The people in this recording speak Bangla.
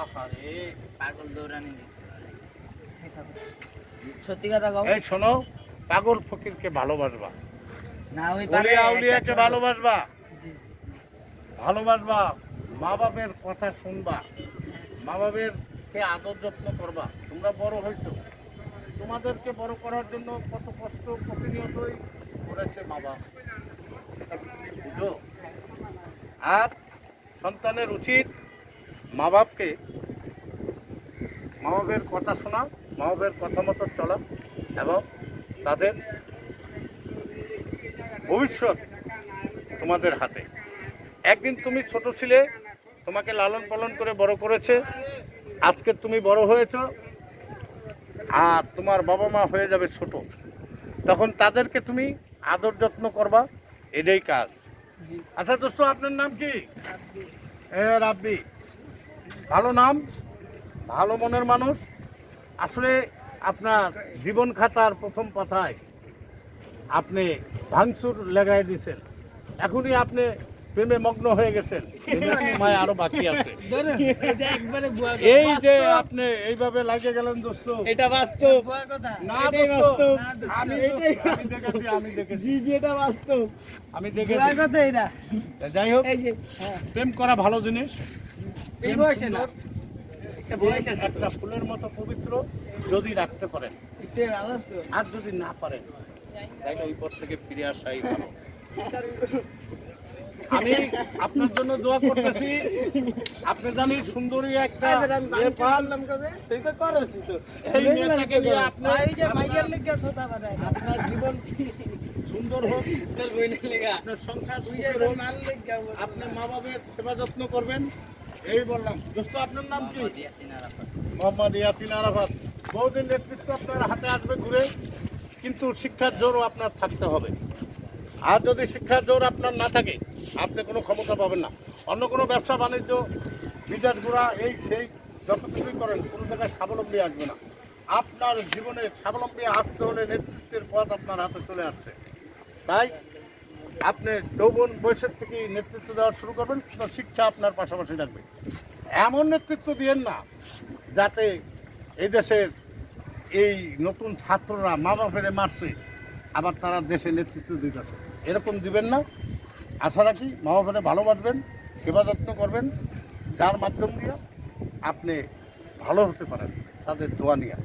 আহারে পাগল দৌড়ানি। সত্যি কথা কও এই শোনো, পাগল ফকিরকে ভালোবাসবা। না ওই পারে বলিয়া উলিয়াকে ভালোবাসবা। ভালোবাসবা মা বাপের কথা শুনবা মা বাপের কে আদর যত্ন করবা। তোমরা বড় হয়েছো। তোমাদেরকে বড় করার জন্য কত কষ্ট প্রতিনিয়তই করেছে মা বাপ সেটা তুমি বুঝো। আর সন্তানের উচিত মা বাপকে মা বাপের কথা শোনা মা বাপের কথা মতো চলা এবং তাদের ভবিষ্যৎ তোমাদের হাতে। একদিন তুমি ছোট ছিলে তোমাকে লালন পালন করে বড় করেছে আজকে তুমি বড় হয়েছ আর তোমার বাবা মা হয়ে যাবে ছোট। তখন তাদেরকে তুমি আদর যত্ন করবা এটাই কাজ। আচ্ছা দোস্ত আপনার নাম কি? এ রাব্বি। ভালো নাম ভালো মনের মানুষ। আসলে আপনার জীবন খাতার প্রথম পাতায় আপনি ভাঙচুর লাগাই দিয়েছেন এখনই আপনি প্রেমে মগ্ন হয়ে গেছেন। সময় আরও বাকি আছে। এটা একবারে বুয়া এই যে আপনি এইভাবে লাগিয়ে গেলেন দোস্ত। এটা বাস্তব। না বাস্তব। আমি দেখেছি আমি দেখেছি। জি জি এটা বাস্তব। আমি দেখেছি। যাই হোক এই যে হ্যাঁ। প্রেম করা ভালো জিনিস। এই বয়সে না? একটা ফুলের মতো পবিত্র যদি রাখতে পারেন। আর যদি না পারেন তাহলে ওই পর থেকে ফিরে আসাই আমি আপনার জন্য দোয়া করতেছি। আপনি জানি সুন্দরী একটা তুই তো করছি তো। এই মেয়েটাকে নিয়ে আপনার এই যে মাইয়ার লেগে আপনার জীবন সুন্দর হোক। তোর আপনার সংসার মা বাবার সেবা যত্ন করবেন। এই বললাম দোস্ত আপনার নাম কি? মোহাম্মদ ইয়াসিন আরাফাত। বহুদিন নেতৃত্ব আপনার হাতে আসবে ঘুরে কিন্তু শিক্ষার জোরও আপনার থাকতে হবে। আর যদি শিক্ষার জোর আপনার না থাকে আপনি কোনো ক্ষমতা পাবেন না। অন্য কোনো ব্যবসা বাণিজ্য বিদেশ ঘোরা এই সেই যত কিছুই করেন কোনো জায়গায় স্বাবলম্বী আসবে না। আপনার জীবনে স্বাবলম্বী আসতে হলে নেতৃত্বের পথ আপনার হাতে চলে আসছে। তাই আপনি যৌবন বয়সের থেকে নেতৃত্ব দেওয়া শুরু করবেন শিক্ষা আপনার পাশাপাশি রাখবে এমন নেতৃত্ব দিয়েন না, যাতে এই দেশের এই নতুন ছাত্ররা মা বাপেরে মারছে, আবার তারা দেশে নেতৃত্ব দিতেছে। এরকম দিবেন না। আশা রাখি মা বাপেরে ভালোবাসবেন সেবা যত্ন করবেন। যার মাধ্যম দিয়ে আপনি ভালো হতে পারেন, তাদের দোয়া নিয়ে।